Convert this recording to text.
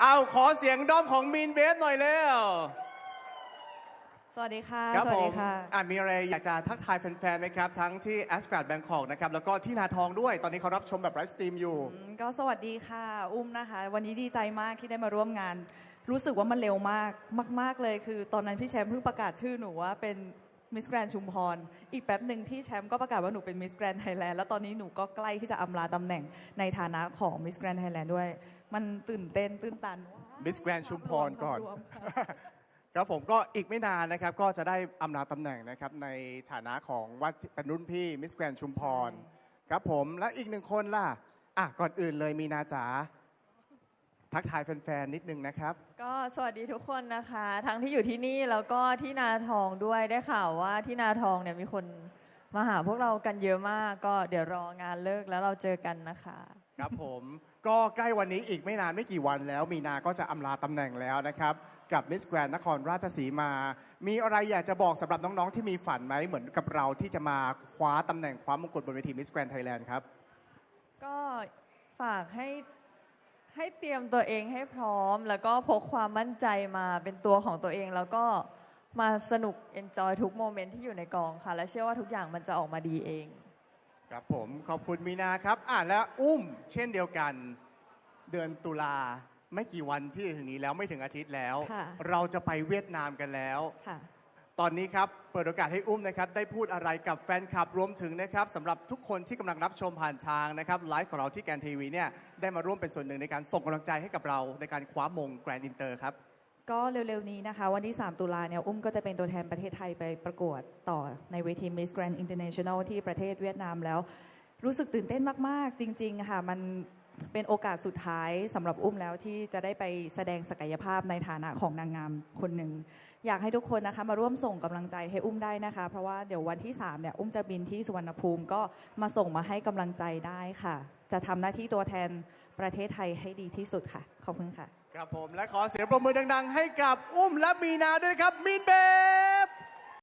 เอาขอเสียงด้อมของมีนเบสหน่อยเร็วสวัสดีค่ะ ครับสวัผสดีมค่ะ อะมีอะไรอยากจะทักทายแฟนๆไหมครับ ทั้งที่ a s g r a d Bangkok นะครับ แล้วก็ที่นาทองด้วย ตอนนี้เขารับชมแบบไลฟ์สตรีมอยู่อืมก็สวัสดีค่ะ อุ้มนะคะ วันนี้ดีใจมากที่ได้มาร่วมงาน รู้สึกว่ามันเร็วมาก มาก ๆเลยคือ ตอนนั้นพี่แชมป์เพิ่งประกาศชื่อหนูว่าเป็น มิสแกรนชุมพร อีกแป๊บหนึ่งพี่แชมป์ก็ประกาศว่าหนูเป็นมิสแกรนไทยแลนด์แล้วตอนนี้หนูก็ใกล้ที่จะอำลาตำแหน่งในฐานะของมิสแกรนไทยแลนด์ด้วย มันตื่นเต้นตื่นตัน Miss Grand ชุมพรก่อนวมๆค่ะครับผมก็อีกไม่นานนะครับก็จะได้อำลาตำแหน่งนะครับในฐานะของว่าเป็นรุ่นพี่มิสแกรนชุมพรครับผมและอีกหนึ่งคนล่ะอะก่อนอื่นเลยมีนาจ๋า ทักทายแฟนๆนิดนึงนะครับ ก็สวัสดีทุกคนนะคะ ทั้งที่อยู่ที่นี่แล้วก็ที่นาทองด้วยได้ข่าวว่าที่นาทองเนี่ยมีคนมาหาพวกเรากันเยอะมากก็เดี๋ยวรองานเลิกแล้วเราเจอกันนะคะ ครับผมก็ใกล้วันนี้อีกไม่นานไม่กี่วันแล้ว มีนาก็จะอำลาตำแหน่งแล้วนะครับ กับมิสแกรนนครราชสีมา มีอะไรอยากจะบอกสำหรับน้องๆ ที่มีฝันไหมเหมือนกับเราที่จะมาคว้าตำแหน่งคว้ามงกุฎบนเวทีมิสแกรนไทยแลนด์ครับ ก็ฝากให้ ให้เตรียมตัวเองให้พร้อม แล้วก็พกความมั่นใจมาเป็นตัวของตัวเอง แล้วก็มาสนุก enjoy ทุกโมเมนต์ที่อยู่ในกองค่ะ และเชื่อว่าทุกอย่างมันจะออกมาดีเอง ครับผมขอบคุณมีนาครับอะและอุ้มเช่นเดียวกันเดือนตุลาไม่กี่วันที่จะถึงนี้แล้วไม่ถึงอาทิตย์แล้ว ค่ะเราจะไปเวียดนามกันแล้ว ค่ะ ตอนนี้ครับเปิดโอกาสให้อุ้มนะครับได้พูดอะไรกับแฟนคลับรวมถึงนะครับสำหรับทุกคนที่กำลังรับชมผ่านทางนะครับไลฟ์ของเราที่แกรนทีวีเนี่ยได้มาร่วมเป็นส่วนหนึ่งในการส่งกำลังใจให้กับเราในการคว้ามงแกรนด์อินเตอร์ครับ ก็เร็วๆนี้นะคะ วันที่ 3 ตุลาเนี่ยอุ้มก็จะเป็นตัวแทนประเทศไทยไปประกวดต่อในเวที Miss Grand International ที่ประเทศเวียดนามแล้ว รู้สึกตื่นเต้นมากๆ จริง ๆ ค่ะมัน เป็นโอกาสสุดท้ายสำหรับอุ้มแล้วที่จะได้ไปแสดงศักยภาพในฐานะของนางงามคนหนึ่ง อยากให้ทุกคนนะคะมาร่วมส่งกำลังใจให้อุ้มได้นะคะ เพราะว่าเดี๋ยววันที่3เนี่ยอุ้มจะบินที่สุวรรณภูมิก็มาส่งมาให้กำลังใจได้ค่ะ จะทำหน้าที่ตัวแทนประเทศไทยให้ดีที่สุดค่ะ ขอบคุณค่ะ ครับผมและขอเสียงปรบมือดัง ๆ ให้กับอุ้มและมีนาด้วยนะครับมีนเบส